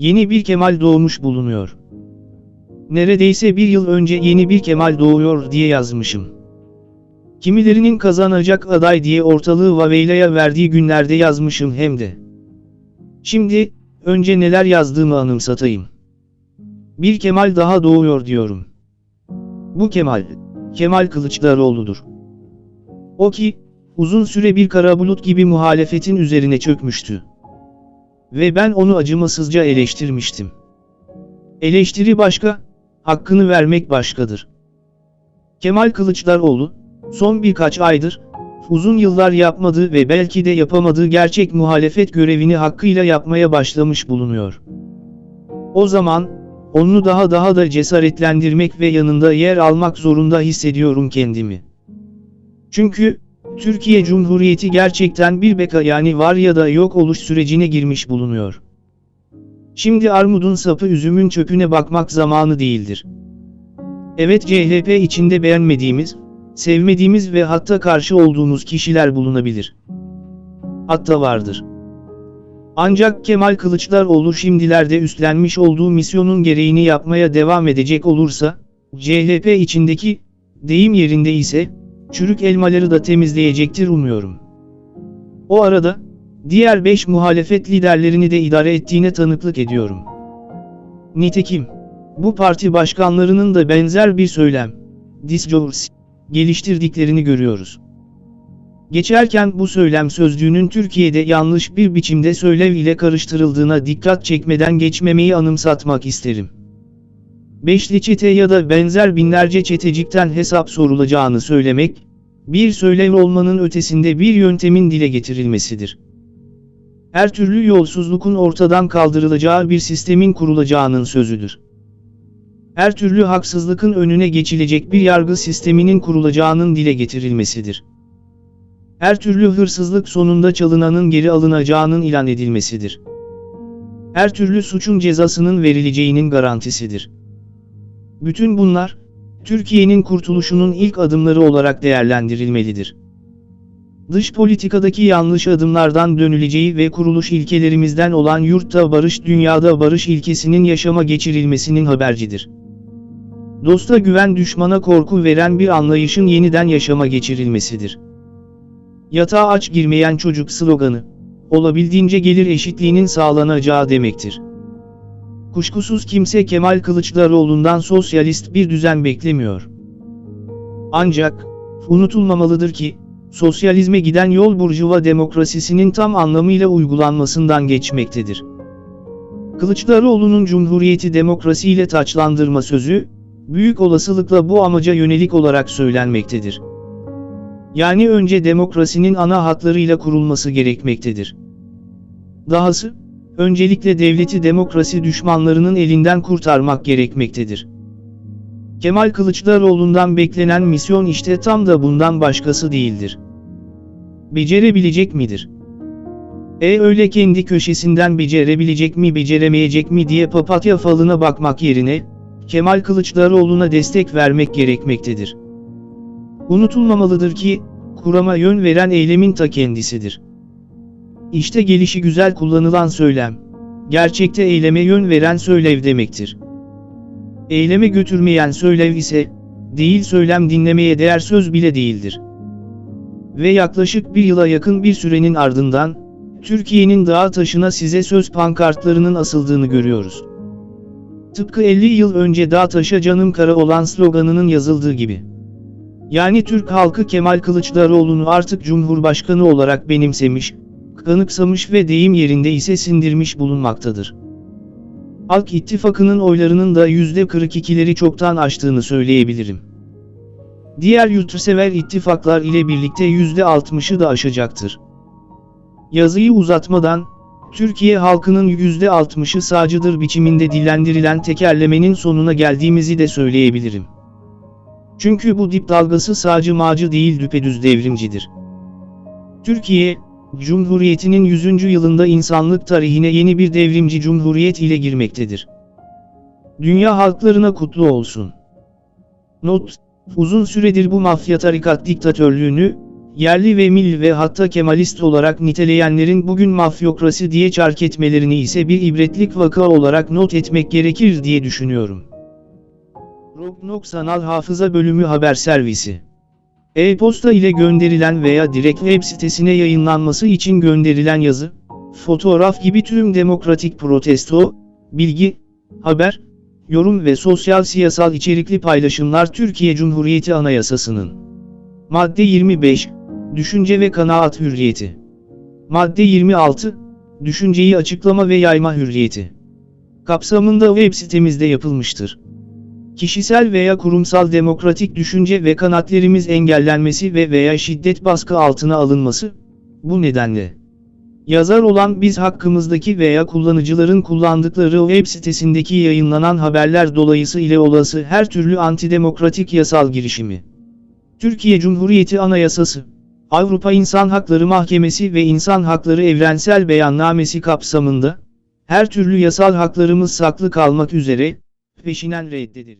Yeni bir Kemal doğmuş bulunuyor. Neredeyse bir yıl önce yeni bir Kemal doğuyor diye yazmışım. Kimilerinin kazanacak aday diye ortalığı Vaveyla'ya verdiği günlerde yazmışım hem de. Şimdi, önce neler yazdığımı anımsatayım. Bir Kemal daha doğuyor diyorum. Bu Kemal, Kemal Kılıçdaroğlu'dur. O ki, uzun süre bir kara bulut gibi muhalefetin üzerine çökmüştü. Ve ben onu acımasızca eleştirmiştim. Eleştiri başka, hakkını vermek başkadır. Kemal Kılıçdaroğlu, son birkaç aydır, uzun yıllar yapmadığı ve belki de yapamadığı gerçek muhalefet görevini hakkıyla yapmaya başlamış bulunuyor. O zaman, onu daha daha da cesaretlendirmek ve yanında yer almak zorunda hissediyorum kendimi. Çünkü, Türkiye Cumhuriyeti gerçekten bir beka yani var ya da yok oluş sürecine girmiş bulunuyor. Şimdi armudun sapı üzümün çöpüne bakmak zamanı değildir. Evet CHP içinde beğenmediğimiz, sevmediğimiz ve hatta karşı olduğumuz kişiler bulunabilir. Hatta vardır. Ancak Kemal Kılıçdaroğlu şimdilerde üstlenmiş olduğu misyonun gereğini yapmaya devam edecek olursa, CHP içindeki, deyim yerinde ise, çürük elmaları da temizleyecektir umuyorum. O arada, diğer 5 muhalefet liderlerini de idare ettiğine tanıklık ediyorum. Nitekim, bu parti başkanlarının da benzer bir söylem, discourse, geliştirdiklerini görüyoruz. Geçerken bu söylem sözcüğünün Türkiye'de yanlış bir biçimde söylev ile karıştırıldığına dikkat çekmeden geçmemeyi anımsatmak isterim. Beşli çete ya da benzer binlerce çetecikten hesap sorulacağını söylemek, bir söylev olmanın ötesinde bir yöntemin dile getirilmesidir. Her türlü yolsuzlukun ortadan kaldırılacağı bir sistemin kurulacağının sözüdür. Her türlü haksızlıkın önüne geçilecek bir yargı sisteminin kurulacağının dile getirilmesidir. Her türlü hırsızlık sonunda çalınanın geri alınacağının ilan edilmesidir. Her türlü suçun cezasının verileceğinin garantisidir. Bütün bunlar, Türkiye'nin kurtuluşunun ilk adımları olarak değerlendirilmelidir. Dış politikadaki yanlış adımlardan dönüleceği ve kuruluş ilkelerimizden olan yurtta barış dünyada barış ilkesinin yaşama geçirilmesinin habercidir. Dosta güven düşmana korku veren bir anlayışın yeniden yaşama geçirilmesidir. Yatağa aç girmeyen çocuk sloganı, olabildiğince gelir eşitliğinin sağlanacağı demektir. Kuşkusuz kimse Kemal Kılıçdaroğlu'ndan sosyalist bir düzen beklemiyor. Ancak, unutulmamalıdır ki, sosyalizme giden yol burjuva demokrasisinin tam anlamıyla uygulanmasından geçmektedir. Kılıçdaroğlu'nun Cumhuriyeti demokrasiyle taçlandırma sözü, büyük olasılıkla bu amaca yönelik olarak söylenmektedir. Yani önce demokrasinin ana hatlarıyla kurulması gerekmektedir. Dahası, öncelikle devleti demokrasi düşmanlarının elinden kurtarmak gerekmektedir. Kemal Kılıçdaroğlu'ndan beklenen misyon işte tam da bundan başkası değildir. Becerebilecek midir? E öyle kendi köşesinden becerebilecek mi beceremeyecek mi diye papatya falına bakmak yerine, Kemal Kılıçdaroğlu'na destek vermek gerekmektedir. Unutulmamalıdır ki, kurama yön veren eylemin ta kendisidir. İşte gelişi güzel kullanılan söylem, gerçekte eyleme yön veren söylev demektir. Eyleme götürmeyen söylev ise, değil söylem dinlemeye değer söz bile değildir. Ve yaklaşık bir yıla yakın bir sürenin ardından, Türkiye'nin dağı taşına size söz pankartlarının asıldığını görüyoruz. Tıpkı 50 yıl önce dağ taşa canım kara olan sloganının yazıldığı gibi. Yani Türk halkı Kemal Kılıçdaroğlu'nu artık Cumhurbaşkanı olarak benimsemiş, kanıksamış ve deyim yerinde ise sindirmiş bulunmaktadır. Halk İttifakı'nın oylarının da %42'leri çoktan aştığını söyleyebilirim. Diğer yurtsever ittifaklar ile birlikte %60'ı da aşacaktır. Yazıyı uzatmadan, Türkiye halkının %60'ı sağcıdır biçiminde dillendirilen tekerlemenin sonuna geldiğimizi de söyleyebilirim. Çünkü bu dip dalgası sağcı mağcı değil düpedüz devrimcidir. Türkiye, Cumhuriyetinin 100. yılında insanlık tarihine yeni bir devrimci cumhuriyet ile girmektedir. Dünya halklarına kutlu olsun. Not, uzun süredir bu mafya tarikat diktatörlüğünü, yerli ve milli ve hatta Kemalist olarak niteleyenlerin bugün mafyokrasi diye çark etmelerini ise bir ibretlik vaka olarak not etmek gerekir diye düşünüyorum. Rognok Sanal Hafıza Bölümü Haber Servisi E-posta ile gönderilen veya direkt web sitesine yayınlanması için gönderilen yazı, fotoğraf gibi tüm demokratik protesto, bilgi, haber, yorum ve sosyal siyasal içerikli paylaşımlar Türkiye Cumhuriyeti Anayasası'nın Madde 25, Düşünce ve kanaat hürriyeti. Madde 26, Düşünceyi açıklama ve yayma hürriyeti. Kapsamında web sitemizde yapılmıştır. Kişisel veya kurumsal demokratik düşünce ve kanaatlerimiz engellenmesi ve veya şiddet baskı altına alınması, bu nedenle yazar olan biz hakkımızdaki veya kullanıcıların kullandıkları web sitesindeki yayınlanan haberler dolayısıyla olası her türlü antidemokratik yasal girişimi, Türkiye Cumhuriyeti Anayasası, Avrupa İnsan Hakları Mahkemesi ve İnsan Hakları Evrensel Beyannamesi kapsamında, her türlü yasal haklarımız saklı kalmak üzere, peşinen reddedilir.